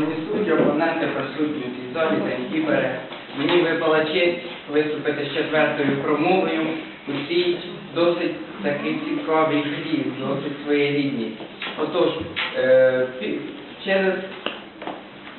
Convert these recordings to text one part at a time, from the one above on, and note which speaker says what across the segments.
Speaker 1: Шановні судді, опоненти присутні в цій залі та які бере. Мені випала честь виступити з четвертою промовою у цій досить такій цікавій грі, досить своєрідній. Отож, е, через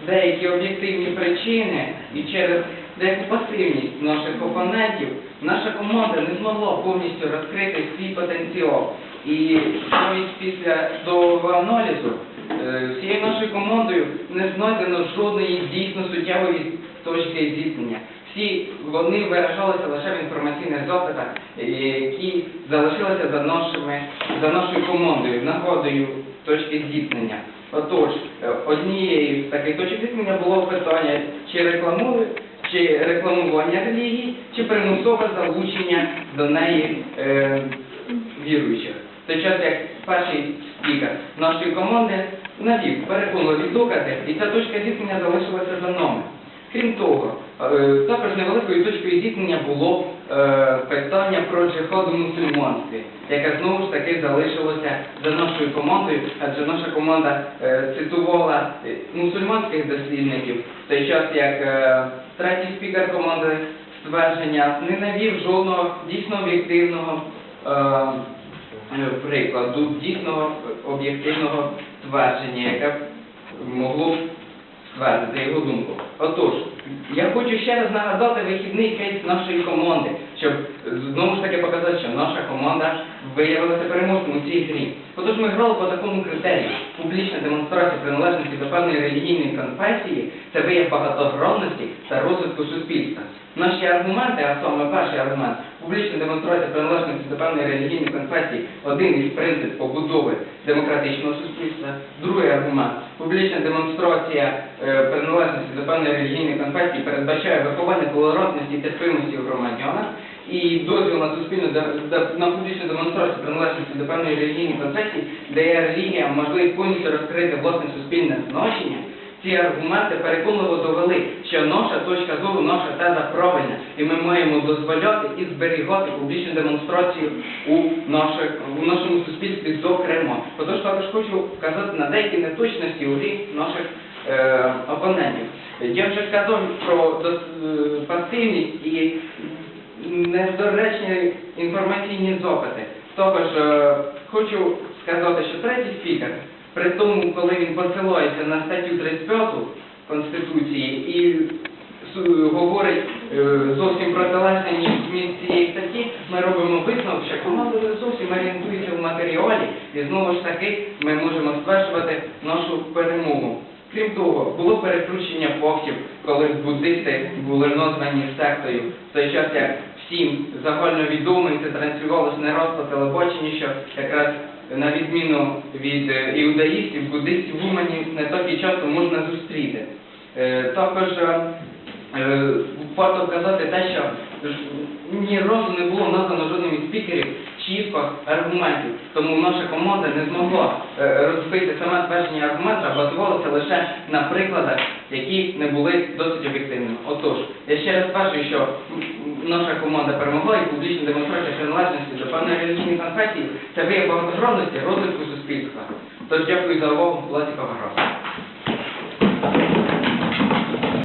Speaker 1: деякі об'єктивні причини і через деяку пасивність наших опонентів наша команда не змогла повністю розкрити свій потенціал. І навіть після довгого аналізу е, всією нашою командою не знайдено жодної дійсно суттєвої точки зіткнення. Всі вони виражалися лише в інформаційних запитах, е, які залишилися за нашими за нашою командою, нагодою точки зіткнення. Отож, е, однією з таких точок зіткнення було питання, чи рекламує, чи рекламування релігії, чи примусове залучення до неї е, віруючих. Той час як перший спікер нашої команди навів переконливі докази, і ця точка зіткнення залишилася за нами. Крім того, е, також невеликою точкою зіткнення було е, питання про джихад у мусульманстві, яке знову ж таки залишилося за нашою командою, адже наша команда е, цитувала мусульманських дослідників, в той час як третій спікер команди ствердження не навів жодного дійсно об'єктивного прикладу, дійсного об'єктивного твердження, яке могло б ствердити його думку. Отож, я хочу ще раз нагадати вихідний кейс нашої команди, щоб знову ж таки показати, що наша команда виявилася переможцем у цій грі. Отож ми грали по такому критерію. Публічна демонстрація приналежності до певної релігійної конфесії це вияв багатогранності та розвитку суспільства. Наші аргументи, а саме перший аргумент, публічна демонстрація приналежності до певної релігійної конфесії один із принципів побудови демократичного суспільства. Другий аргумент, публічна демонстрація е, приналежності до певної релігійної конфесії передбачає виховання толерантності і терпимості у громадянах. І дозвіл на суспільну на публічну демонстрацію приналежності до певної релігійної конфесії дає релігія можливість повністю розкрити власне суспільне значення. Ці аргументи переконливо довели, що наша точка зору, наша теза правильна, і ми маємо дозволяти і зберігати публічну демонстрацію у, наших, у нашому суспільстві, зокрема. Отож також хочу вказати на деякі неточності у грі наших е, опонентів. Я вже сказав про е, пасивність і недоречні інформаційні запити. Також е, хочу сказати, що третій спікер, при тому, коли він посилається на статтю 35 Конституції і говорить е, зовсім протилежне ніж зміст цієї статті, ми робимо висновок, що команда не зовсім орієнтується в матеріалі, і знову ж таки ми можемо стверджувати нашу перемогу. Крім того, було перекручення фактів, коли буддисти були названі сектою, в той час як всім загальновідомо і це транслювалося не раз по телебаченню, що якраз на відміну від е, іудаїстів, буддистів в Умані не так і часто можна зустріти. Е, Також е, варто вказати те, що ні разу не було названо жодним із спікерів чітко аргументів. Тому наша команда не змогла розбити саме твердження а базувалася лише на прикладах, які не були досить об'єктивними. Отож, я ще раз стверджую, що наша команда перемогла і публічна демонстрація приналежності до певної релігійної конфесії це вияв багатогранності розвитку суспільства. Тож дякую за увагу, власні Вагрова.